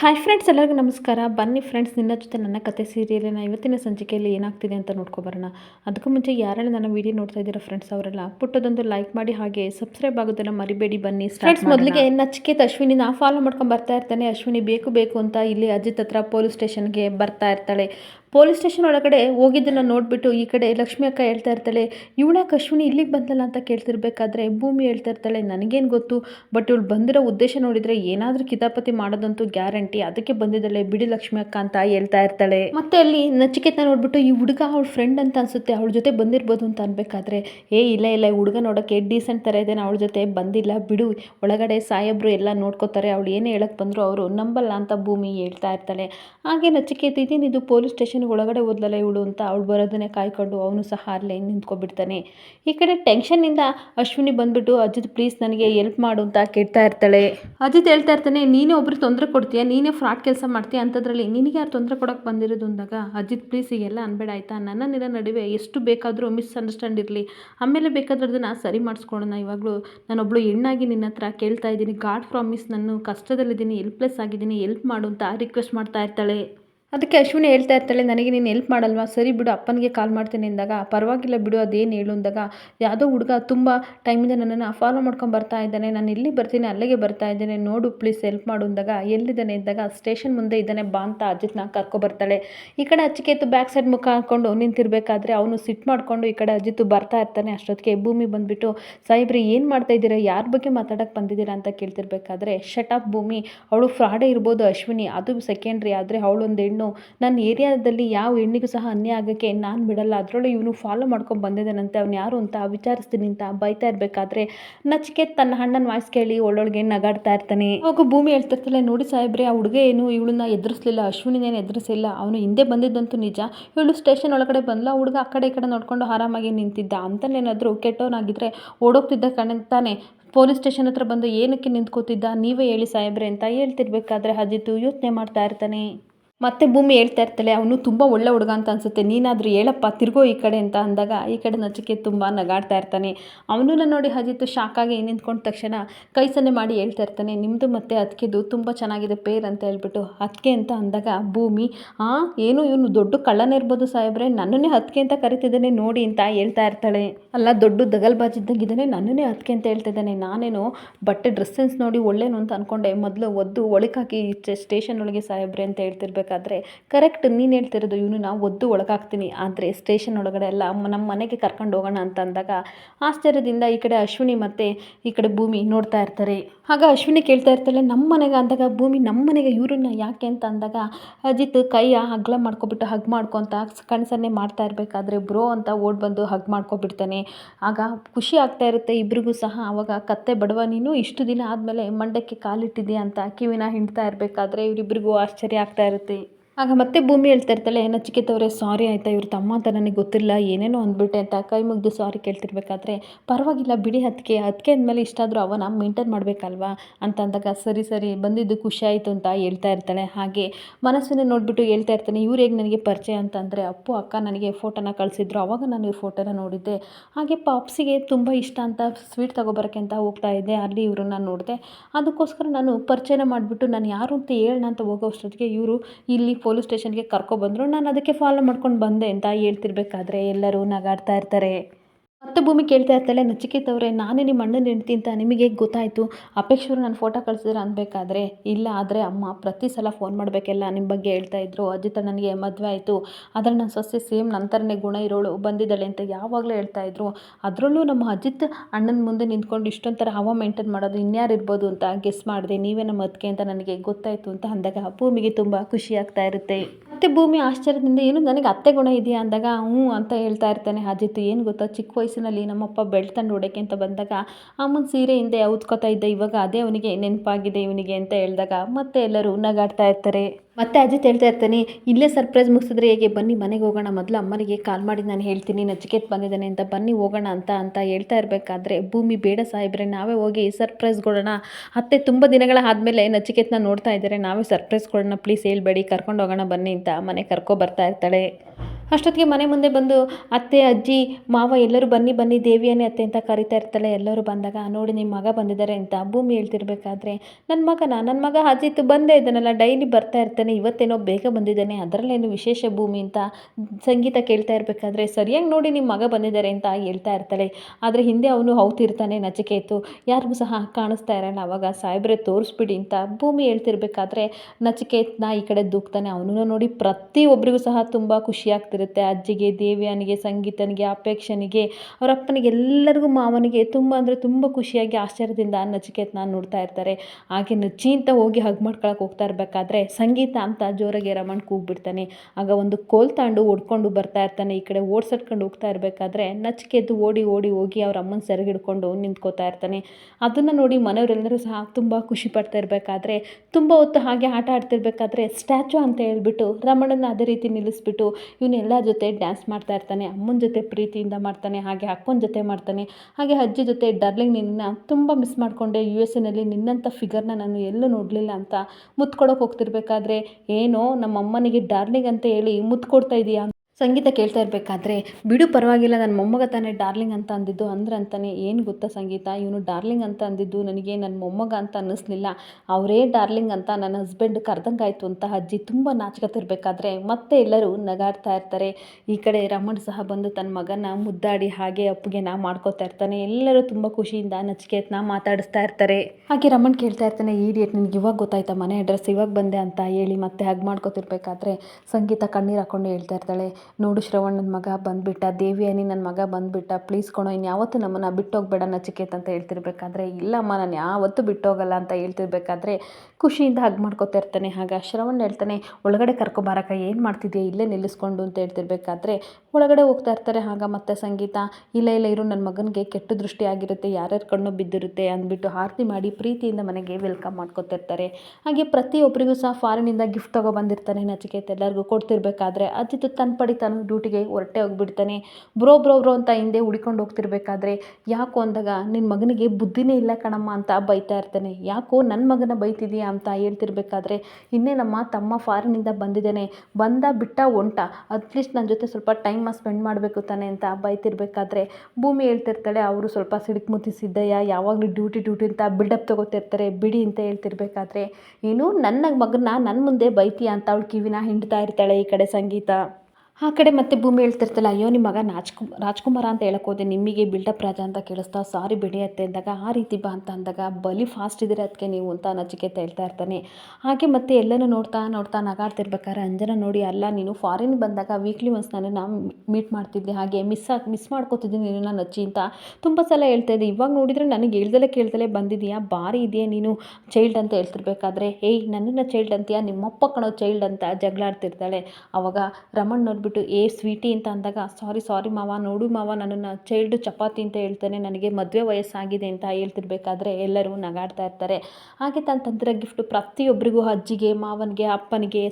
Hi friends ಎಲ್ಲರಿಗೂ ನಮಸ್ಕಾರ. ಬನ್ನಿ ಫ್ರೆಂಡ್ಸ್ ನಿನ್ನ ಜೊತೆ ನನ್ನ ಕತೆ ಸೀರಿಯಲಿನ ಇವತ್ತಿನ ಸಂಚಿಕೆಯಲ್ಲಿ ಏನಾಗ್ತಿದೆ ಅಂತ ನೋಡ್ಕೊಬರೋಣ ಅದಕ್ಕೂ ಮುಂಚೆ ಯಾರೇ ನನ್ನ ವಿಡಿಯೋ ನೋಡ್ತಾ ಇದ್ದೀರಾ ಫ್ರೆಂಡ್ಸ್ ಅವರೆಲ್ಲ ಪುಟ್ಟದೊಂದು ಲೈಕ್ ಮಾಡಿ ಹಾಗೆ ಸಬ್ಸ್ಕ್ರೈಬ್ ಆಗೋದನ್ನು ಮರಿಬೇಡಿ ಬನ್ನಿ ಫ್ರೆಂಡ್ಸ್ ಮೊದಲಿಗೆ ನಚಿಕೇತ್ ನಾ ಫಾಲೋ ಮಾಡ್ಕೊಂಡು ಬರ್ತಾ ಇರ್ತಾನೆ. ಅಶ್ವಿನಿ ಬೇಕು ಬೇಕು ಅಂತ ಇಲ್ಲಿ ಅಜಿತ್ ಹತ್ರ ಪೊಲೀಸ್ ಸ್ಟೇಷನ್ಗೆ ಬರ್ತಾ ಇರ್ತಾಳೆ. ಪೊಲೀಸ್ ಸ್ಟೇಷನ್ ಒಳಗಡೆ ಹೋಗಿದ್ದನ್ನು ನೋಡಿಬಿಟ್ಟು ಈ ಕಡೆ ಲಕ್ಷ್ಮಿ ಅಕ್ಕ ಹೇಳ್ತಾ ಇರ್ತಾಳೆ, ಇವಳ ಅಶ್ವಿನಿ ಇಲ್ಲಿಗೆ ಬಂದಲ್ಲ ಅಂತ ಕೇಳ್ತಿರ್ಬೇಕಾದ್ರೆ ಭೂಮಿ ಹೇಳ್ತಾ ಇರ್ತಾಳೆ, ನನಗೇನು ಗೊತ್ತು? ಬಟ್ ಇವಳು ಬಂದಿರೋ ಉದ್ದೇಶ ನೋಡಿದರೆ ಏನಾದರೂ ಕಿತಾಪತಿ ಮಾಡೋದಂತೂ ಗ್ಯಾರಂಟಿ ಅದಕ್ಕೆ ಬಂದಿದ್ದಾಳೆ, ಬಿಡಿ ಲಕ್ಷ್ಮಿ ಅಕ್ಕ ಅಂತ ಹೇಳ್ತಾ ಇರ್ತಾಳೆ. ಮತ್ತೆ ಅಲ್ಲಿ ನಚಿಕೇತ ನೋಡ್ಬಿಟ್ಟು, ಈ ಹುಡುಗ ಅವಳ ಫ್ರೆಂಡ್ ಅಂತ ಅನ್ಸುತ್ತೆ, ಅವಳ ಜೊತೆ ಬಂದಿರ್ಬೋದು ಅಂತ ಅನ್ಬೇಕಾದ್ರೆ. ಏ, ಇಲ್ಲ ಇಲ್ಲ, ಈ ಹುಡುಗ ನೋಡೋಕ್ಕೆ ಡೀಸೆಂಟ್ ಥರ ಇದೆ ಅವಳ ಜೊತೆ ಬಂದಿಲ್ಲ, ಬಿಡು, ಒಳಗಡೆ ಸಾಹೇಬ್ರು ಎಲ್ಲ ನೋಡ್ಕೋತಾರೆ, ಅವಳು ಏನೇ ಹೇಳಕ್ಕೆ ಬಂದರೂ ಅವರು ನಂಬಲ್ಲ ಅಂತ ಭೂಮಿ ಹೇಳ್ತಾ ಇರ್ತಾಳೆ. ಹಾಗೆ ನಚಿಕೇತ, ಇದೇನಿದು ಪೊಲೀಸ್ ಸ್ಟೇಷನ್ ಒಳಗಡೆ ಓದ್ಲಲ್ಲ ಇವಳು ಅಂತ ಅವಳು ಬರೋದನ್ನೇ ಕಾಯ್ಕೊಂಡು ಅವನು ಸಹ ಅಲ್ಲೇ ನಿಂತ್ಕೊಬಿಡ್ತಾನೆ ಈ ಕಡೆ ಟೆನ್ಷನ್ನಿಂದ ಅಶ್ವಿನಿ ಬಂದ್ಬಿಟ್ಟು, ಅಜಿತ್ ಪ್ಲೀಸ್ ನನಗೆ ಹೆಲ್ಪ್ ಮಾಡು ಅಂತ ಕೇಳ್ತಾ ಇರ್ತಾಳೆ. ಅಜಿತ್ ಹೇಳ್ತಾ ಇರ್ತಾನೆ, ನೀನೇ ಒಬ್ರು ತೊಂದರೆ ಕೊಡ್ತೀಯ? ನೀನೇ ಫ್ರಾಡ್ ಕೆಲಸ ಮಾಡ್ತೀಯ? ಅಂಥದ್ರಲ್ಲಿ ನಿನಗೆ ಯಾರು ತೊಂದರೆ ಕೊಡೋಕೆ ಬಂದಿರೋದು? ಅಂದಾಗ, ಅಜಿತ್ ಪ್ಲೀಸ್ ಈಗೆಲ್ಲ ಅನ್ಬೇಡ ಆಯಿತಾ? ನನ್ನ ನಿನ್ನ ನಡುವೆ ಎಷ್ಟು ಬೇಕಾದರೂ ಮಿಸ್ಅಂಡರ್ಸ್ಟ್ಯಾಂಡ್ ಇರಲಿ. ಆಮೇಲೆ ಬೇಕಾದ್ರೆ ಅದನ್ನು ಸರಿ ಮಾಡಿಸ್ಕೊಳ್ಳೋಣ ಇವಾಗಲೂ. ನಾನೊಬ್ಳು ಹೆಣ್ಣಾಗಿ ನಿನ್ನ ಹತ್ರ ಕೇಳ್ತಾ ಇದ್ದೀನಿ. ಗಾಡ್ ಪ್ರಾಮಿಸ್ ನಾನು ಕಷ್ಟದಲ್ಲಿದ್ದೀನಿ ಹೆಲ್ಪ್ಲೆಸ್ ಆಗಿದ್ದೀನಿ ಹೆಲ್ಪ್ ಮಾಡು ಅಂತ ರಿಕ್ವೆಸ್ಟ್ ಮಾಡ್ತಾ ಇರ್ತಾಳೆ. ಅದಕ್ಕೆ ಅಶ್ವಿನಿ ಹೇಳ್ತಾ ಇರ್ತಾಳೆ, ನನಗೆ ನೀನು ಹೆಲ್ಪ್ ಮಾಡಲ್ವಾ? ಸರಿ ಬಿಡು, ಅಪ್ಪನಿಗೆ ಕಾಲ್ ಮಾಡ್ತೀನಿ ಅಂದಾಗ. ಪರವಾಗಿಲ್ಲ ಬಿಡು, ಅದೇನು ಹೇಳು ಅಂದಾಗ. ಯಾವುದೋ ಹುಡುಗ ತುಂಬ ಟೈಮಿಂದ ನನ್ನನ್ನು ಫಾಲೋ ಮಾಡ್ಕೊಂಡು ಬರ್ತಾ ಇದ್ದಾನೆ. ನಾನು ಎಲ್ಲಿ ಬರ್ತೀನಿ, ಅಲ್ಲಿಗೆ ಬರ್ತಾ ಇದ್ದೇನೆ. ನೋಡು ಪ್ಲೀಸ್ ಹೆಲ್ಪ್ ಮಾಡು ಅಂದಾಗ. ಎಲ್ಲಿದ್ದಾನೆ ಇದ್ದಾಗ ಸ್ಟೇಷನ್ ಮುಂದೆ ಇದ್ದಾನೆ ಬಾ ಅಂತ ಅಜಿತ್ನ ಕರ್ಕೊಬರ್ತಾಳೆ ಈ ಕಡೆ ಅಚ್ಚಿಕೇತು ಬ್ಯಾಕ್ ಸೈಡ್ ಮುಖ ಹಾಕ್ಕೊಂಡು ನಿಂತಿರ್ಬೇಕಾದ್ರೆ ಅವನು ಸಿಟ್ ಮಾಡಿಕೊಂಡು ಈ ಕಡೆ ಅಜಿತ್ ಬರ್ತಾ ಇರ್ತಾನೆ. ಅಷ್ಟೊತ್ತಿಗೆ ಭೂಮಿ ಬಂದುಬಿಟ್ಟು, ಸಾಹೇಬ್ರಿ, ಏನು ಮಾಡ್ತಾ ಇದ್ದೀರಾ? ಯಾರ ಬಗ್ಗೆ ಮಾತಾಡೋಕ್ಕೆ ಬಂದಿದ್ದೀರಾ? ಅಂತ ಕೇಳ್ತಿರ್ಬೇಕಾದ್ರೆ ಶಟ್ ಆಫ್ ಭೂಮಿ. ಅವಳು ಫ್ರಾಡೇ ಇರ್ಬೋದು ಅಶ್ವಿನಿ. ಅದು ಸೆಕೆಂಡ್ರಿ ಆದರೆ ಅವಳೊಂದು ಹೆಣ್ಣು ನನ್ನ ಏರಿಯಾದಲ್ಲಿ ಯಾವ ಹೆಣ್ಣಿಗೂ ಸಹ ಅನ್ಯ ಆಗೋಕ್ಕೆ ನಾನು ಬಿಡಲ್ಲ. ಅದರಲ್ಲೂ ಇವನು ಫಾಲೋ ಮಾಡ್ಕೊಂಡು ಬಂದಿದ್ದಾನಂತೆ. ಅವ್ನು ಯಾರು ಅಂತ ವಿಚಾರಿಸ್ತೀನಿ ಅಂತ ಬೈತಾ ಇರಬೇಕಾದ್ರೆ ನಚಿಕೇತ್ ತನ್ನ ಅಣ್ಣನ ವಾಯ್ಸ್ ಕೇಳಿ ಒಳ್ಳೊಳಗೆ ನಗಾಡ್ತಾ ಇರ್ತಾನೆ. ಅವಾಗ ಭೂಮಿ ಹೇಳ್ತಿರ್ತಾಳೆ ನೋಡಿ ಸಾಹೇಬ್ರೆ, ಆ ಹುಡುಗ ಏನು ಇವಳನ್ನ ಎದುರಿಸಲಿಲ್ಲ ಅಶ್ವಿನಿನೇನು ಎದುರಿಸಿಲ್ಲ ಅವನು ಹಿಂದೆ ಬಂದಿದ್ದಂತೂ ನಿಜ. ಇವಳು ಸ್ಟೇಷನ್ ಒಳಗಡೆ ಬಂದ್ಲ. ಹುಡುಗ ಆ ಕಡೆ ಈ ಕಡೆ ನೋಡ್ಕೊಂಡು ಆರಾಮಾಗಿ ನಿಂತಿದ್ದ. ಅಂತಲೇನಾದರೂ ಕೆಟ್ಟವನಾಗಿದ್ದರೆ ಓಡೋಗ್ತಿದ್ದ ಕಣ್ತಾನೆ. ಪೊಲೀಸ್ ಸ್ಟೇಷನ್ ಹತ್ರ ಬಂದು ಏನಕ್ಕೆ ನಿಂತ್ಕೋತಿದ್ದ? ನೀವೇ ಹೇಳಿ ಸಾಹೇಬ್ರೆ ಅಂತ ಹೇಳ್ತಿರ್ಬೇಕಾದ್ರೆ ಅಜಿತ್ ಯೋಚನೆ ಮಾಡ್ತಾ ಇರ್ತಾನೆ. ಮತ್ತೆ ಭೂಮಿ ಹೇಳ್ತಾ ಇರ್ತಾಳೆ, ಅವನು ತುಂಬ ಒಳ್ಳೆ ಹುಡುಗ ಅಂತ ಅನಿಸುತ್ತೆ, ನೀನಾದರೂ ಹೇಳಪ್ಪ, ತಿರ್ಗೋ ಈ ಕಡೆ ಅಂತ ಅಂದಾಗ ಈ ಕಡೆ ನಚಿಕೆ ತುಂಬ ನಗಾಡ್ತಾ ಇರ್ತಾನೆ. ಅವನನ್ನ ನೋಡಿ ಅಜಿತ್ತು ಶಾಕಾಗಿ ನಿಂತ್ಕೊಂಡ ತಕ್ಷಣ ಕೈ ಸನ್ನೆ ಮಾಡಿ ಹೇಳ್ತಾ ಇರ್ತಾನೆ ನಿಮ್ಮದು ಮತ್ತೆ ಅದಕ್ಕೆದು ತುಂಬ ಚೆನ್ನಾಗಿದೆ ಪೇರ್ ಅಂತ ಹೇಳ್ಬಿಟ್ಟು ಅದಕ್ಕೆ ಅಂತ ಅಂದಾಗ ಭೂಮಿ, ಆ, ಏನು ಇವನು ದೊಡ್ಡ ಕಳ್ಳನೇ ಇರ್ಬೋದು ಸಾಹೇಬ್ರೆ, ನನ್ನನ್ನೇ ಹತ್ಕೆ ಅಂತ ಕರಿತಿದ್ದಾನೆ, ನೋಡಿ ಅಂತ ಹೇಳ್ತಾ ಇರ್ತಾಳೆ. ಅಲ್ಲ, ದೊಡ್ಡ ದಗಲ್ಬಾಜ್ ಇದ್ದಂಗಿದ್ದಾನೆ ನನ್ನನ್ನೇ ಹತ್ಕೆ ಅಂತ ಹೇಳ್ತಿದ್ದಾನೆ ನಾನೇನು ಬಟ್ಟೆ ಡ್ರೆಸ್ಸೆನ್ಸ್ ನೋಡಿ ಒಳ್ಳೇನು ಅಂತ ಅಂದ್ಕೊಂಡೆ ಮೊದಲು ಒದ್ದು ಒಳಕಾಕಿ ಸ್ಟೇಷನ್ ಒಳಗೆ ಸಾಹೇಬ್ರೆ ಅಂತ ಹೇಳ್ತಿರ್ಬೇಕಾದ್ರೆ ಕರೆಕ್ಟ್ ನೀನು ಹೇಳ್ತಿರೋದು ಇವನು, ನಾವು ಒದ್ದು ಒಳಗಾಗ್ತೀನಿ. ಆದರೆ ಸ್ಟೇಷನ್ ಒಳಗಡೆ ಎಲ್ಲ ನಮ್ಮ ಮನೆಗೆ ಕರ್ಕೊಂಡು ಹೋಗೋಣ ಅಂತ ಅಂದಾಗ ಆಶ್ಚರ್ಯದಿಂದ ಈ ಕಡೆ ಅಶ್ವಿನಿ ಮತ್ತು ಈ ಕಡೆ ಭೂಮಿ ನೋಡ್ತಾ ಇರ್ತಾರೆ. ಆಗ ಅಶ್ವಿನಿ ಕೇಳ್ತಾ ಇರ್ತಾಳೆ ನಮ್ಮ ಮನೆಗೆ ಅಂದಾಗ, ಭೂಮಿ ನಮ್ಮ ಮನೆಗೆ, ಇವ್ರನ್ನ ಯಾಕೆ ಅಂತ ಅಂದಾಗ, ಅಜಿತ್ ಕೈಯ ಹಗ್ಲ ಮಾಡ್ಕೊಬಿಟ್ಟು ಹಗ್ ಮಾಡ್ಕೊತ ಕಣ್ಸನ್ನೆ ಮಾಡ್ತಾ ಇರಬೇಕಾದ್ರೆ ಬ್ರೋ ಅಂತ ಓಡ್ ಬಂದು ಹಗ್ ಮಾಡ್ಕೊಬಿಡ್ತಾನೆ. ಆಗ ಖುಷಿ ಆಗ್ತಾ ಇರುತ್ತೆ, ಇಬ್ರಿಗೂ ಸಹ. ಆವಾಗ ಕತ್ತೆ ಬಡವ, ನೀನು ಇಷ್ಟು ದಿನ ಆದಮೇಲೆ ಮಂಡಕ್ಕೆ ಕಾಲಿಟ್ಟಿದ್ದೀಯ ಅಂತ ಕಿವಿನ ಹಿಂಡ್ತಾ ಇರಬೇಕಾದ್ರೆ ಇವರಿಬ್ಬರಿಗೂ ಆಶ್ಚರ್ಯ ಆಗ್ತಾ ಇರುತ್ತೆ. ಆಗ ಮತ್ತೆ ಭೂಮಿ ಹೇಳ್ತಾ ಇರ್ತಾಳೆ ನಚಿಕೇತವ್ರೆ ಸಾರಿ ಆಯಿತಾ, ಇವ್ರ ತಮ್ಮ ಅಂತ ನನಗೆ ಗೊತ್ತಿಲ್ಲ, ಏನೇನೋ ಅಂದ್ಬಿಟ್ಟೆ ಅಂತ ಕೈ ಮುಗಿದು ಸಾರಿ ಕೇಳ್ತಿರ್ಬೇಕಾದ್ರೆ, ಪರವಾಗಿಲ್ಲ ಬಿಡಿ ಅದಕ್ಕೆ ಅದಕ್ಕೆ ಅಂದಮೇಲೆ ಇಷ್ಟಾದರೂ ಅವನ ಮೇಂಟೈನ್ ಮಾಡಬೇಕಲ್ವಾ? ಅಂತ ಅಂದಾಗ, ಸರಿ ಸರಿ, ಬಂದಿದ್ದು ಖುಷಿ ಆಯಿತು ಅಂತ ಹೇಳ್ತಾ ಇರ್ತಾಳೆ. ಹಾಗೆ ಮನಸ್ಸನ್ನೇ ನೋಡಿಬಿಟ್ಟು ಹೇಳ್ತಾ ಇರ್ತಾನೆ, ಇವ್ರು ಹೇಗೆ ನನಗೆ ಪರಿಚಯ ಅಂತಂದರೆ ಅಪ್ಪು, ಅಕ್ಕ ನನಗೆ ಫೋಟೋನ ಕಳಿಸಿದ್ರು, ಅವಾಗ ನಾನು ಇವ್ರ ಫೋಟೋನ ನೋಡಿದ್ದೆ. ಹಾಗೆ ಪಾಪ್ಸಿಗೆ ತುಂಬ ಇಷ್ಟ ಅಂತ ಸ್ವೀಟ್ ತಗೋಬರೋಕ್ಕೆ ಅಂತ ಹೋಗ್ತಾ ಇದ್ದೆ, ಅಲ್ಲಿ ಇವ್ರನ್ನ ನೋಡಿದೆ. ಅದಕ್ಕೋಸ್ಕರ ನಾನು ಪರಿಚಯನ ಮಾಡಿಬಿಟ್ಟು, ನಾನು ಯಾರು ಅಂತ ಹೇಳೋಣ ಅಂತ ಹೋಗೋ ಅಷ್ಟೊತ್ತಿಗೆ ಇವರು ಇಲ್ಲಿ ಪೊಲೀಸ್ ಸ್ಟೇಷನ್ಗೆ ಕರ್ಕೊಬಂದರು ನಾನು ಅದಕ್ಕೆ ಫಾಲೋ ಮಾಡ್ಕೊಂಡು ಬಂದೆ ಅಂತ ಹೇಳ್ತಿರ್ಬೇಕಾದ್ರೆ ಎಲ್ಲರೂ ನಗಾಡ್ತಾ ಇರ್ತಾರೆ. ಮತ್ತೆ ಭೂಮಿ ಕೇಳ್ತಾ ಇರ್ತಾಳೆ ನಚಿಕೇತ್ ಅವರೇ ನಾನೇ ನಿಮ್ಮ ಅಣ್ಣನ ಹೆಂಡ್ತಿ ಅಂತ ನಿಮಗೆ ಹೇಗೆ ಗೊತ್ತಾಯಿತು? ಅಪೇಕ್ಷರು ನಾನು ಫೋಟೋ ಕಳ್ಸಿದ್ರೆ ಅನ್ಬೇಕಾದ್ರೆ, ಇಲ್ಲ ಆದರೆ ಅಮ್ಮ ಪ್ರತಿ ಸಲ ಫೋನ್ ಮಾಡಬೇಕೆಲ್ಲ ನಿಮ್ಮ ಬಗ್ಗೆ ಹೇಳ್ತಾ ಇದ್ರು. ಅಜಿತ ನನಗೆ ಮದುವೆ ಆಯಿತು. ಆದರೆ ನನ್ನ ಸೊಸೆ ಸೇಮ್ ನನ್ನ ಥರನೇ ಗುಣ ಇರೋಳು, ಬಂದಿದ್ದಾಳೆ ಅಂತ ಯಾವಾಗಲೂ ಹೇಳ್ತಾ ಇದ್ರು. ಅದರಲ್ಲೂ ನಮ್ಮ ಅಜಿತ್ ಅಣ್ಣನ ಮುಂದೆ ನಿಂತ್ಕೊಂಡು ಇಷ್ಟೊಂಥರ ಹವ ಮೇಂಟೈನ್ ಮಾಡೋದು ಇನ್ಯಾರು ಇರ್ಬೋದು ಅಂತ ಗೆಸ್ ಮಾಡಿದೆ. ನೀವೇ ನಮ್ಮ ಅದಕ್ಕೆ ಅಂತ ನನಗೆ ಗೊತ್ತಾಯಿತು ಅಂತ ಅಂದಾಗ ಭೂಮಿಗೆ ತುಂಬ ಖುಷಿ ಆಗ್ತಾ ಇರುತ್ತೆ. ಮತ್ತೆ ಭೂಮಿ ಆಶ್ಚರ್ಯದಿಂದ, ಏನು, ನನಗೆ ಅತ್ತೆ ಗುಣ ಇದೆಯಾ? ಅಂದಾಗ ಹ್ಞೂ ಅಂತ ಹೇಳ್ತಾ ಇರ್ತಾನೆ ಅಜಿತ್. ಏನು ಗೊತ್ತಾ? ಚಿಕ್ಕ ವಯಸ್ಸಿನಲ್ಲಿ ನಮ್ಮಪ್ಪ ಬೆಲ್ಟ್ ತಂದು ಹೊಡೆಕೆ ಅಂತ ಬಂದಾಗ ಅಮ್ಮನ ಸೀರೆ ಹಿಂದೆ ಉತ್ಕೋತಾ ಇದ್ದ ಇವಾಗ ಅದೇ ಅವನಿಗೆ ನೆನಪಾಗಿದೆ ಇವನಿಗೆ ಅಂತ ಹೇಳಿದಾಗ ಮತ್ತೆ ಎಲ್ಲರೂ ನಗಾಡ್ತಾ ಇರ್ತಾರೆ. ಮತ್ತೆ ಅಜಿತ್ ಹೇಳ್ತಾ ಇರ್ತಾನೆ, ಇಲ್ಲೇ ಸರ್ಪ್ರೈಸ್ ಮುಗಿಸಿದ್ರೆ ಹೇಗೆ? ಬನ್ನಿ ಮನೆಗೆ ಹೋಗೋಣ, ಮೊದಲು ಅಮ್ಮನಿಗೆ ಕಾಲ್ ಮಾಡಿ ನಾನು ಹೇಳ್ತೀನಿ ನಚಿಕೇತ್ ಬಂದಿದ್ದಾನೆ ಅಂತ ಬನ್ನಿ ಹೋಗೋಣ ಅಂತ ಅಂತ ಹೇಳ್ತಾ ಇರಬೇಕಾದ್ರೆ, ಭೂಮಿ ಬೇಡ ಸಾಹೇಬ್ರೆ, ನಾವೇ ಹೋಗಿ ಸರ್ಪ್ರೈಸ್ ಕೊಡೋಣ. ಅತ್ತೆ ತುಂಬ ದಿನಗಳ ಆದಮೇಲೆ ನಚಿಕೇತ್ನ ನೋಡ್ತಾ ಇದ್ದಾರೆ, ನಾವೇ ಸರ್ಪ್ರೈಸ್ ಕೊಡೋಣ ಪ್ಲೀಸ್ ಹೇಳ್ಬೇಡಿ, ಕರ್ಕೊಂಡು ಹೋಗೋಣ ಬನ್ನಿ ಅಂತ ಮನೆ ಕರ್ಕೊ ಬರ್ತಾ ಇರ್ತಾಳೆ. ಅಷ್ಟೊತ್ತಿಗೆ ಮನೆ ಮುಂದೆ ಬಂದು, ಅತ್ತೆ, ಅಜ್ಜಿ, ಮಾವ, ಎಲ್ಲರೂ ಬನ್ನಿ ಬನ್ನಿ ದೇವಿಯನ್ನೇ ಅತ್ತೆ ಅಂತ ಕರಿತಾ ಇರ್ತಾಳೆ. ಎಲ್ಲರೂ ಬಂದಾಗ, ನೋಡಿ ನಿಮ್ಮ ಮಗ ಬಂದಿದ್ದಾರೆ ಅಂತ ಭೂಮಿ ಹೇಳ್ತಿರ್ಬೇಕಾದ್ರೆ ನನ್ನ ಮಗನ ನನ್ನ ಮಗ ಅಜಿತ್ ಬಂದೇ ಇದ್ದಾನಲ್ಲ, ಡೈಲಿ ಬರ್ತಾ ಇರ್ತಾನೆ, ಇವತ್ತೇನೋ ಬೇಗ ಬಂದಿದ್ದಾನೆ, ಅದರಲ್ಲೇನು ವಿಶೇಷ ಭೂಮಿ ಅಂತ ಸಂಗೀತ ಕೇಳ್ತಾ ಇರಬೇಕಾದ್ರೆ ಸರಿಯಾಗಿ ನೋಡಿ ನಿಮ್ಮ ಮಗ ಬಂದಿದ್ದಾರೆ ಅಂತ ಹೇಳ್ತಾ ಇರ್ತಾಳೆ. ಆದರೆ ಹಿಂದೆ ಅವನು ಹೌತಿರ್ತಾನೆ, ನಚಿಕೇತು. ಯಾರಿಗೂ ಸಹ ಕಾಣಿಸ್ತಾ ಇರಲ್ಲ, ಅವಾಗ ಸಾಹೇಬ್ರೆ ತೋರಿಸ್ಬಿಡಿ ಅಂತ ಭೂಮಿ ಹೇಳ್ತಿರ್ಬೇಕಾದ್ರೆ ನಚಿಕೇತ್ನ ಈ ಕಡೆ ದೂಕ್ತಾನೆ. ಅವನು ನೋಡಿ ಪ್ರತಿಯೊಬ್ಬರಿಗೂ ಸಹ ತುಂಬ ಖುಷಿ ಆಗ್ತಿರುತ್ತೆ ಅಜ್ಜಿಗೆ, ದೇವ್ಯಾನಿಗೆ, ಸಂಗೀತನಿಗೆ, ಅಪೇಕ್ಷನಿಗೆ ಅವರ ಅಪ್ಪನಿಗೆ ಎಲ್ಲರಿಗೂ ಮಾವನಿಗೆ ತುಂಬ ಅಂದರೆ ತುಂಬ ಖುಷಿಯಾಗಿ, ಆಶ್ಚರ್ಯದಿಂದ ನಚಿಕೇತನ ನೋಡ್ತಾ ಇರ್ತಾರೆ. ಹಾಗೆ ನಚ್ಚಿ ಅಂತ ಹೋಗಿ ಹಗ್ ಮಾಡ್ಕೊಳಕ್ಕೆ ಹೋಗ್ತಾ ಇರಬೇಕಾದ್ರೆ ಸಂಗೀತ ಅಂತ ಜೋರಾಗಿ ರಮಣ್ ಕೂಗ್ಬಿಡ್ತಾನೆ. ಆಗ ಒಂದು ಕೋಲ್ ತಾಂಡು ಓಡ್ಕೊಂಡು ಬರ್ತಾ ಇರ್ತಾನೆ. ಈ ಕಡೆ ಓಡ್ಸಟ್ಕೊಂಡು ಹೋಗ್ತಾ ಇರಬೇಕಾದ್ರೆ ನಚಿಕೇತು ಓಡಿ ಓಡಿ ಹೋಗಿ ಅವ್ರ ಅಮ್ಮನ ಸೆರೆಗಿಡ್ಕೊಂಡು ನಿಂತ್ಕೋತಾ ಇರ್ತಾನೆ. ಅದನ್ನು ನೋಡಿ ಮನೆಯವರೆಲ್ಲರೂ ಸಹ ತುಂಬ ಖುಷಿ ಪಡ್ತಾ ಇರಬೇಕಾದ್ರೆ ತುಂಬ ಹೊತ್ತು ಹಾಗೆ ಆಟ ಆಡ್ತಿರ್ಬೇಕಾದ್ರೆ ಸ್ಟ್ಯಾಚು ಅಂತ ಹೇಳ್ಬಿಟ್ಟು ರಮಣನ ಅದೇ ರೀತಿ ನಿಲ್ಲಿಸ್ಬಿಟ್ಟು ಇವನು ಎಲ್ಲ ಜೊತೆ ಡ್ಯಾನ್ಸ್ ಮಾಡ್ತಾ ಇರ್ತಾನೆ, ಅಮ್ಮನ ಜೊತೆ ಪ್ರೀತಿಯಿಂದ ಮಾಡ್ತಾನೆ, ಹಾಗೆ ಅಕ್ಕನ ಜೊತೆ ಮಾಡ್ತಾನೆ, ಹಾಗೆ ಅಜ್ಜಿ ಜೊತೆ ಡಾರ್ಲಿಂಗ್ ನಿನ್ನ ತುಂಬ ಮಿಸ್ ಮಾಡಿಕೊಂಡೆ ಯು ಎಸ್ ಎನಲ್ಲಿ ನಿನ್ನಂಥ ಫಿಗರ್ನ ನಾನು ಎಲ್ಲೂ ನೋಡಲಿಲ್ಲ ಅಂತ ಮುತ್ತು ಕೊಡೋಕೆ ಹೋಗ್ತಿರ್ಬೇಕಾದ್ರೆ, ಏನೋ ನಮ್ಮ ಅಮ್ಮನಿಗೆ ಡಾರ್ಲಿಂಗ್ ಅಂತ ಹೇಳಿ ಮುತ್ತು ಕೊಡ್ತಾ ಇದೀಯಾ ಸಂಗೀತ ಕೇಳ್ತಾ ಇರಬೇಕಾದ್ರೆ, ಬಿಡು ಪರವಾಗಿಲ್ಲ ನನ್ನ ಮೊಮ್ಮಗ ತಾನೇ ಡಾರ್ಲಿಂಗ್ ಅಂತ ಅಂದಿದ್ದು ಅಂದ್ರಂತಾನೆ ಏನು ಗೊತ್ತಾ ಸಂಗೀತ? ಇವನು ಡಾರ್ಲಿಂಗ್ ಅಂತ ಅಂದಿದ್ದು ನನಗೆ ನನ್ನ ಮೊಮ್ಮಗ ಅಂತ ಅನ್ನಿಸ್ಲಿಲ್ಲ. ಅವರೇ ಡಾರ್ಲಿಂಗ್ ಅಂತ ನನ್ನ ಹಸ್ಬೆಂಡ್ ಕರೆದಂಗಾಯ್ತು ಅಂತ ಅಜ್ಜಿ ತುಂಬ ನಾಚ್ಕೊತಿರ್ಬೇಕಾದ್ರೆ ಮತ್ತೆ ಎಲ್ಲರೂ ನಗಾಡ್ತಾ ಇರ್ತಾರೆ. ಈ ಕಡೆ ರಮಣ್ ಸಹ ಬಂದು ತನ್ನ ಮಗನ ಮುದ್ದಾಡಿ ಹಾಗೆ ಅಪ್ಪಗೆ ನಾ ಮಾಡ್ಕೋತಾ ಇರ್ತಾನೆ. ಎಲ್ಲರೂ ತುಂಬ ಖುಷಿಯಿಂದ ನಚಿಕೇತ್ನ ಮಾತಾಡಿಸ್ತಾ ಇರ್ತಾರೆ. ಹಾಗೆ ರಮಣ್ ಕೇಳ್ತಾ ಇರ್ತಾನೆ, ಈ ಡೇಟ್ ನಿನ್ಗೆ ಇವಾಗ ಗೊತ್ತಾಯ್ತಾ ಮನೆ ಅಡ್ರೆಸ್ ಇವಾಗ ಬಂದೆ ಅಂತ ಹೇಳಿ ಮತ್ತೆ ಹಗ್ ಮಾಡ್ಕೋತಿರ್ಬೇಕಾದ್ರೆ ಸಂಗೀತ ಕಣ್ಣೀರು ಹಾಕೊಂಡು ಹೇಳ್ತಾ ಇರ್ತಾಳೆ. ನೋಡು ಶ್ರವಣ್ ನನ್ನ ಮಗ ಬಂದುಬಿಟ್ಟ ದೇವಿಯಾನಿ ನನ್ನ ಮಗ ಬಂದುಬಿಟ್ಟ ಪ್ಲೀಸ್ ಕೊಣೋ ಇನ್ನು ಯಾವತ್ತೂ ನಮ್ಮನ್ನು ಬಿಟ್ಟೋಗ್ಬೇಡ ನಚಿಕೇತ್ ಅಂತ ಹೇಳ್ತಿರ್ಬೇಕಾದ್ರೆ, ಇಲ್ಲಮ್ಮ, ನಾನು ಯಾವತ್ತೂ ಬಿಟ್ಟೋಗಲ್ಲ ಅಂತ ಹೇಳ್ತಿರ್ಬೇಕಾದ್ರೆ, ಖುಷಿಯಿಂದ ಹಾಗೆ ಮಾಡ್ಕೋತಾ ಇರ್ತಾನೆ. ಹಾಗೆ ಶ್ರವಣ್ ಹೇಳ್ತಾನೆ, ಒಳಗಡೆ ಕರ್ಕೊಬಾರಕ್ಕ ಏನು ಮಾಡ್ತಿದ್ಯಾ? ಇಲ್ಲೇ ನಿಲ್ಲಿಸ್ಕೊಂಡು ಅಂತ ಹೇಳ್ತಿರ್ಬೇಕಾದ್ರೆ, ಒಳಗಡೆ ಹೋಗ್ತಾ ಇರ್ತಾರೆ. ಆಗ ಮತ್ತೆ ಸಂಗೀತ, ಇಲ್ಲ ಇಲ್ಲ, ಇರು ನನ್ನ ಮಗನಿಗೆ ಕೆಟ್ಟ ದೃಷ್ಟಿ ಆಗಿರುತ್ತೆ, ಯಾರ್ಯಾರ ಕಣ್ಣು ಬಿದ್ದಿರುತ್ತೆ ಅಂದ್ಬಿಟ್ಟು ಆರತಿ ಮಾಡಿ ಪ್ರೀತಿಯಿಂದ ಮನೆಗೆ ವೆಲ್ಕಮ್ ಮಾಡ್ಕೊತಿರ್ತಾರೆ ಹಾಗೆ ಪ್ರತಿಯೊಬ್ಬರಿಗೂ ಸಹ ಫಾರಿನಿಂದ ಗಿಫ್ಟ್ ತೊಗೊಬಂದಿರ್ತಾನೆ ನಚಿಕೇತ್. ಎಲ್ಲರಿಗೂ ಕೊಡ್ತಿರ್ಬೇಕಾದ್ರೆ ಅಜಿತ್ ತನ್ನ ಪಡಿ ತಾನು ಡ್ಯೂಟಿಗೆ ಹೊರಟೆ ಹೋಗ್ಬಿಡ್ತಾನೆ. ಬ್ರೋ ಬ್ರೋ ಬ್ರೋ ಅಂತ ಹಿಂದೆ ಹುಡ್ಕೊಂಡು ಹೋಗ್ತಿರ್ಬೇಕಾದ್ರೆ ಯಾಕೋ ಅಂದಾಗ ನಿನ್ನ ಮಗನಿಗೆ ಬುದ್ಧಿನೇ ಇಲ್ಲ ಕಣಮ್ಮ ಅಂತ ಬೈತಾ ಇರ್ತಾನೆ. ಯಾಕೋ ನನ್ನ ಮಗನ ಬೈತಿದೀಯಾ ಅಂತ ಹೇಳ್ತಿರ್ಬೇಕಾದ್ರೆ ಇನ್ನೇ ನಮ್ಮ ತಮ್ಮ ಫಾರಿನಿಂದ ಬಂದಿದ್ದಾನೆ. ಬಂದ ಬಿಟ್ಟ ಒಂಟ. ಅಟ್ಲೀಸ್ಟ್ ನನ್ನ ಜೊತೆ ಸ್ವಲ್ಪ ಟೈಮ್ ಸ್ಪೆಂಡ್ ಮಾಡಬೇಕು ತಾನೆ ಅಂತ ಬೈತಿರ್ಬೇಕಾದ್ರೆ ಭೂಮಿ ಹೇಳ್ತಿರ್ತಾಳೆ, ಅವರು ಸ್ವಲ್ಪ ಸಿಡುಕು ಮುತ್ತಿಸಿದ್ದಯ್ಯ ಯಾವಾಗಲೂ ಡ್ಯೂಟಿ ಡ್ಯೂಟಿ ಅಂತ ಬಿಲ್ಡಪ್ ತೊಗೋತಿರ್ತಾರೆ, ಬಿಡಿ ಅಂತ ಹೇಳ್ತಿರ್ಬೇಕಾದ್ರೆ. ಏನು ನನ್ನ ಮಗನ ನನ್ನ ಮುಂದೆ ಬೈತೀಯ ಅಂತ ಅವಳು ಕಿವಿನ ಹಿಂಡ್ತಾ ಇರ್ತಾಳೆ ಈ ಕಡೆ ಸಂಗೀತ. ಆ ಕಡೆ ಮತ್ತೆ ಭೂಮಿ ಹೇಳ್ತಿರ್ತಲ್ಲ, ಅಯ್ಯೋ ನಿಮ್ಮ ಮಗ ನಾಚ್ಕು ರಾಜ್ಕುಮಾರ ಅಂತ ಹೇಳಕ್ಕೆ ಹೋದೆ ನಿಮಗೆ ಬಿಲ್ಡಪ್ ರಾಜ ಅಂತ ಕೇಳಿಸ್ತಾ ಸಾರಿ ಬಿಡಿ ಅತ್ತೆ, ಅಂದಾಗ, ಆ ರೀತಿ ಬಾ ಅಂತ ಅಂದಾಗ, ಬಲಿ ಫಾಸ್ಟ್ ಇದ್ದೀರ ಅದಕ್ಕೆ ನೀವು ಅಂತ ನಚಿಕೇತ ಹೇಳ್ತಾ ಇರ್ತಾನೆ. ಹಾಗೆ ಮತ್ತೆ ಎಲ್ಲನೂ ನೋಡ್ತಾ ನೋಡ್ತಾ ನಗಾಡ್ತಿರ್ಬೇಕಾದ್ರೆ, ಅಂಜನ ನೋಡಿ, ಅಲ್ಲ, ನೀನು ಫಾರಿನ್ ಬಂದಾಗ ವೀಕ್ಲಿ ಒನ್ಸ್ ನಾನು ಮೀಟ್ ಮಾಡ್ತಿದ್ದೆ, ಹಾಗೆ ಮಿಸ್ ಆಗಿ ಮಿಸ್ ಮಾಡ್ಕೋತಿದ್ದೀನಿ ನಾನು ನಚ್ಚಿ ಅಂತ ತುಂಬ ಸಲ ಹೇಳ್ತಾ ಇದ್ದೆ. ಇವಾಗ ನೋಡಿದರೆ ನನಗೆ ಹೇಳ್ದಲೇ ಕೇಳ್ದಲೇ ಬಂದಿದೆಯಾ? ಭಾರಿ ಇದೆಯಾ ನೀನು? ಚೈಲ್ಡ್ ಅಂತ ಹೇಳ್ತಿರ್ಬೇಕಾದ್ರೆ, ಏಯ್, ನನ್ನನ್ನು ಚೈಲ್ಡ್ ಅಂತೀಯಾ? ನಿಮ್ಮಪ್ಪ ಕಣೋ ಚೈಲ್ಡ್ ಅಂತ ಜಗಳಾಡ್ತಿರ್ತಾಳೆ ಅವಾಗ ರಮಣ್ ನೋಡ್ಬಿಟ್ಟು ಏ ಸ್ವೀಟಿ ಅಂತ ಅಂದಾಗ, ಸಾರಿ ಸಾರಿ ಮಾವ, ನೋಡು ಮಾವ, ನನ್ನನ್ನು ಚೈಲ್ಡ್ ಚಪಾತಿ ಅಂತ ಹೇಳ್ತಾನೆ, ನನಗೆ ಮದುವೆ ವಯಸ್ಸಾಗಿದೆ ಅಂತ ಹೇಳ್ತಿರ್ಬೇಕಾದ್ರೆ ಎಲ್ಲರೂ ನಗಾಡ್ತಾ ಇರ್ತಾರೆ. ಹಾಗೆ ತನ್ನ ತಂದಿರೋ ಗಿಫ್ಟ್ ಪ್ರತಿಯೊಬ್ಬರಿಗೂ ಅಜ್ಜಿಗೆ, ಮಾವನಿಗೆ, ಅಪ್ಪನಿಗೆ,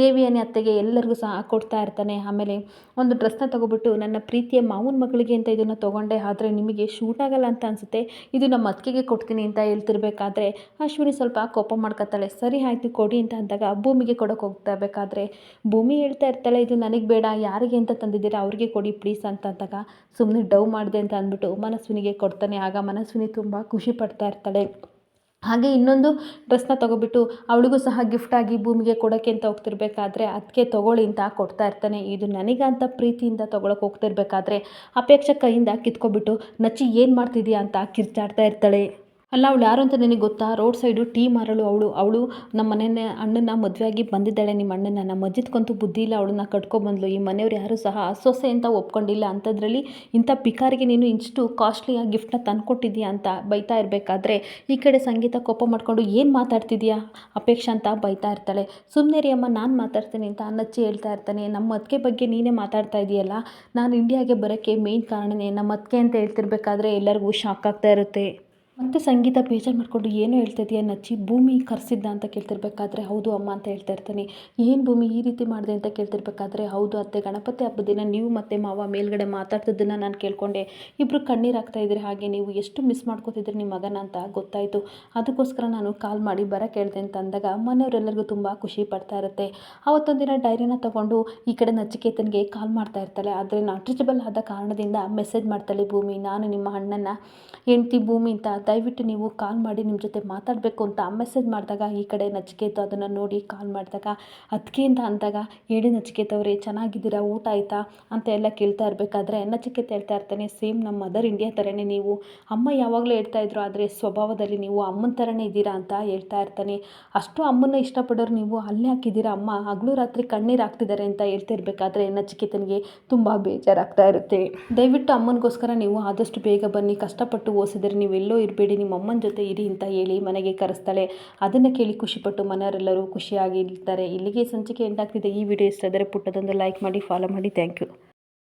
ದೇವಿಯನೇ, ಅತ್ತೆಗೆ ಎಲ್ಲರಿಗೂ ಸಹ ಕೊಡ್ತಾ ಇರ್ತಾನೆ. ಆಮೇಲೆ ಒಂದು ಡ್ರೆಸ್ನ ತೊಗೊಬಿಟ್ಟು, ನನ್ನ ಪ್ರೀತಿಯ ಮಾವನ ಮಗಳಿಗೆ ಅಂತ ಇದನ್ನು ತೊಗೊಂಡೆ, ಆದರೆ ನಿಮಗೆ ಶೂಟ್ ಆಗಲ್ಲ ಅಂತ ಅನಿಸುತ್ತೆ, ಇದು ನಮ್ಮ ಅತ್ತಿಗೆಗೆ ಕೊಡ್ತೀನಿ ಅಂತ ಹೇಳ್ತಿರ್ಬೇಕಾದ್ರೆ, ಅಶ್ವಿನಿ ಸ್ವಲ್ಪ ಕೋಪ ಮಾಡ್ಕೊತಾಳೆ. ಸರಿ, ಆಯಿತು, ಕೊಡಿ ಅಂತ ಅಂದಾಗ ಭೂಮಿಗೆ ಕೊಡೋಕೆ ಹೋಗ್ತಾ ಬೇಕಾದರೆ ಭೂಮಿ ಹೇಳ್ತಾ ಇರ್ತಾಳೆ, ಇದು ನನಗೆ ಯಾರಿಗೆ ಅಂತ ತಂದಿದ್ದೀರಾ ಅವ್ರಿಗೆ ಕೊಡಿ ಪ್ಲೀಸ್ ಅಂತ ಅಂದಾಗ ಸುಮ್ಮನೆ ಡವ್ ಮಾಡಿದೆ ಅಂತ ಅಂದ್ಬಿಟ್ಟು ಮನಸ್ವಿನಿಗೆ ಕೊಡ್ತಾನೆ. ಆಗ ಮನಸ್ವಿನಿ ತುಂಬ ಖುಷಿ ಪಡ್ತಾ ಇರ್ತಾಳೆ. ಹಾಗೆ ಇನ್ನೊಂದು ಡ್ರೆಸ್ನ ತೊಗೊಬಿಟ್ಟು ಅವಳಿಗೂ ಸಹ ಗಿಫ್ಟಾಗಿ ಭೂಮಿಗೆ ಕೊಡೋಕ್ಕೆ ಅಂತ ಹೋಗ್ತಿರ್ಬೇಕಾದ್ರೆ ಅದಕ್ಕೆ ತೊಗೊಳ್ಳಿ ಅಂತ ಕೊಡ್ತಾ ಇರ್ತಾನೆ. ಇದು ನನಗಂತ ಪ್ರೀತಿಯಿಂದ ತೊಗೊಳಕ್ಕೆ ಹೋಗ್ತಿರ್ಬೇಕಾದ್ರೆ ಅಪೇಕ್ಷೆ ಕೈಯಿಂದ ಕಿತ್ಕೊಬಿಟ್ಟು, ನಚ್ಚಿ ಏನು ಮಾಡ್ತಿದ್ಯಾ? ಅಂತ ಕಿರ್ಚಾಡ್ತಾ ಇರ್ತಾಳೆ. ಅಲ್ಲ, ಅವಳು ಯಾರು ಅಂತ ನಿನಗೆ ಗೊತ್ತಾ? ರೋಡ್ ಸೈಡು ಟೀ ಮಾರಳು ಅವಳು ಅವಳು ನಮ್ಮ ಮನೆಯ ಅಣ್ಣನ ಮದುವೆಯಾಗಿ ಬಂದಿದ್ದಾಳೆ. ನಿಮ್ಮ ಅಣ್ಣನ ನಮ್ಮ ಅಜ್ಜಿತ್ಕಂತೂ ಬುದ್ಧಿ ಇಲ್ಲ, ಅವಳನ್ನ ಕಟ್ಕೊಬಂದ್ಲು ಈ ಮನೆಯವ್ರು ಯಾರು ಸಹ ಅಸೊಸೆ ಅಂತ ಒಪ್ಕೊಂಡಿಲ್ಲ. ಅಂಥದ್ರಲ್ಲಿ ಇಂಥ ಪಿಕಾರಿಗೆ ನೀನು ಇಷ್ಟು ಕಾಸ್ಟ್ಲಿಯಾಗಿ ಗಿಫ್ಟ್ನ ತಂದುಕೊಟ್ಟಿದ್ಯಾ ಅಂತ ಬೈತಾ ಇರಬೇಕಾದ್ರೆ, ಈ ಕಡೆ ಸಂಗೀತ ಕೋಪ ಮಾಡಿಕೊಂಡು ಏನು ಮಾತಾಡ್ತಿದ್ಯಾ ಅಪೇಕ್ಷೆ ಅಂತ ಬೈತಾ ಇರ್ತಾಳೆ. ಸುಮ್ಮನೆ ರೀ ಅಮ್ಮ, ನಾನು ಮಾತಾಡ್ತೀನಿ ಅಂತ ಅನ್ನಚ್ಚಿ ಹೇಳ್ತಾ ಇರ್ತಾನೆ. ನಮ್ಮ ಅತ್ತಿಗೆ ಬಗ್ಗೆ ನೀನೇ ಮಾತಾಡ್ತಾ ಇದೆಯಲ್ಲ? ನಾನು ಇಂಡಿಯಾಗೆ ಬರೋಕ್ಕೆ ಮೇಯ್ನ್ ಕಾರಣನೇ ನಮ್ಮ ಅತ್ತಿಗೆ ಅಂತ ಹೇಳ್ತಿರ್ಬೇಕಾದ್ರೆ ಎಲ್ಲರಿಗೂ ಶಾಕ್ ಆಗ್ತಾ ಇರುತ್ತೆ. ಮತ್ತು ಸಂಗೀತ ಬೇಜಾರು ಮಾಡಿಕೊಂಡು ಏನು ಹೇಳ್ತಾ ಇದೆಯಾ ನಚ್ಚಿ? ಭೂಮಿ ಕರೆಸಿದ್ದ ಅಂತ ಕೇಳ್ತಿರ್ಬೇಕಾದ್ರೆ ಹೌದು ಅಮ್ಮ ಅಂತ ಹೇಳ್ತಾ ಇರ್ತಾನೆ. ಏನು ಭೂಮಿ ಈ ರೀತಿ ಮಾಡಿದೆ ಅಂತ ಕೇಳ್ತಿರ್ಬೇಕಾದ್ರೆ ಹೌದು ಅತ್ತೆ, ಗಣಪತಿ ಹಬ್ಬದ ದಿನ ನೀವು ಮತ್ತು ಮಾವ ಮೇಲ್ಗಡೆ ಮಾತಾಡ್ತಿದ್ದನ್ನು ನಾನು ಕೇಳ್ಕೊಂಡೆ. ಇಬ್ಬರು ಕಣ್ಣೀರು ಆಗ್ತಾ ಹಾಗೆ ನೀವು ಎಷ್ಟು ಮಿಸ್ ಮಾಡ್ಕೋತಿದ್ರಿ ನಿಮ್ಮ ಮಗನ ಅಂತ ಗೊತ್ತಾಯಿತು. ಅದಕ್ಕೋಸ್ಕರ ನಾನು ಕಾಲ್ ಮಾಡಿ ಬರೋಕ್ಕೆ ಹೇಳಿದೆ ಅಂತ ಅಂದಾಗ ಮನೆಯವರೆಲ್ಲರಿಗೂ ತುಂಬ ಖುಷಿ ಪಡ್ತಾ ಇರುತ್ತೆ. ಅವತ್ತೊಂದು ದಿನ ಡೈರಿನ ತಗೊಂಡು ಈ ಕಡೆ ನಚಿಕೇತನಿಗೆ ಕಾಲ್ ಮಾಡ್ತಾ ಇರ್ತಾಳೆ. ಆದರೆ ನಾಟ್ ಆದ ಕಾರಣದಿಂದ ಮೆಸೇಜ್ ಮಾಡ್ತಾಳೆ ಭೂಮಿ, ನಾನು ನಿಮ್ಮ ಅಣ್ಣನ ಹೆಂಡ್ತಿ ಭೂಮಿ ಅಂತ ದಯವಿಟ್ಟು ನೀವು ಕಾಲ್ ಮಾಡಿ ನಿಮ್ಮ ಜೊತೆ ಮಾತಾಡಬೇಕು ಅಂತ ಮೆಸೇಜ್ ಮಾಡಿದಾಗ ಈ ಕಡೆ ನಚಿಕೇತ ಅದನ್ನು ನೋಡಿ ಕಾಲ್ ಮಾಡಿದಾಗ ಅಂತ ಅಂದಾಗ, ಹೇಳಿ ನಚಿಕೇತ ಅವರೇ, ಚೆನ್ನಾಗಿದ್ದೀರಾ? ಊಟ ಆಯಿತಾ? ಅಂತ ಎಲ್ಲ ಕೇಳ್ತಾ ಇರಬೇಕಾದ್ರೆ ನಚಿಕೇತ ಹೇಳ್ತಾ ಇರ್ತಾನೆ, ಸೇಮ್ ನಮ್ಮ ಮದರ್ ಇಂಡಿಯಾ ಥರನೇ ನೀವು. ಅಮ್ಮ ಯಾವಾಗಲೂ ಹೇಳ್ತಾ ಇದ್ರು, ಆದರೆ ಸ್ವಭಾವದಲ್ಲಿ ನೀವು ಅಮ್ಮನ ಥರನೇ ಇದ್ದೀರಾ ಅಂತ ಹೇಳ್ತಾ ಇರ್ತಾನೆ. ಅಷ್ಟು ಅಮ್ಮನ ಇಷ್ಟಪಡೋರು ನೀವು, ಅಲ್ಲೇ ಹಾಕಿದ್ದೀರಾ? ಅಮ್ಮ, ಹಗಲು ರಾತ್ರಿ ಕಣ್ಣೀರು ಹಾಕ್ತಿದ್ದಾರೆ ಅಂತ ಹೇಳ್ತಿರ್ಬೇಕಾದ್ರೆ ನಚಿಕೇತನಿಗೆ ತುಂಬ ಬೇಜಾರಾಗ್ತಾ ಇರುತ್ತೆ. ದಯವಿಟ್ಟು ಅಮ್ಮನಿಗೋಸ್ಕರ ನೀವು ಆದಷ್ಟು ಬೇಗ ಬನ್ನಿ. ಕಷ್ಟಪಟ್ಟು ಓದಿಸಿದ್ರೆ ನೀವೆಲ್ಲೋ ಇರಬೇಡಿ ನಿಮ್ಮ ಅಮ್ಮನ ಜೊತೆ ಇರಿ ಅಂತ ಹೇಳಿ ಮನೆಗೆ ಕರೆಸ್ತಾಳೆ. ಅದನ್ನು ಕೇಳಿ ಖುಷಿಪಟ್ಟು ಮನೆಯವರೆಲ್ಲರೂ ಖುಷಿಯಾಗಿ ಇರ್ತಾರೆ ಇಲ್ಲಿಗೆ ಸಂಚಿಕೆ ಎಂಟಾಗ್ತಿದೆ ಈ ವಿಡಿಯೋ ಇಷ್ಟ ಆದರೆ ಪುಟ್ಟದೊಂದು ಲೈಕ್ ಮಾಡಿ ಫಾಲೋ ಮಾಡಿ. Thank you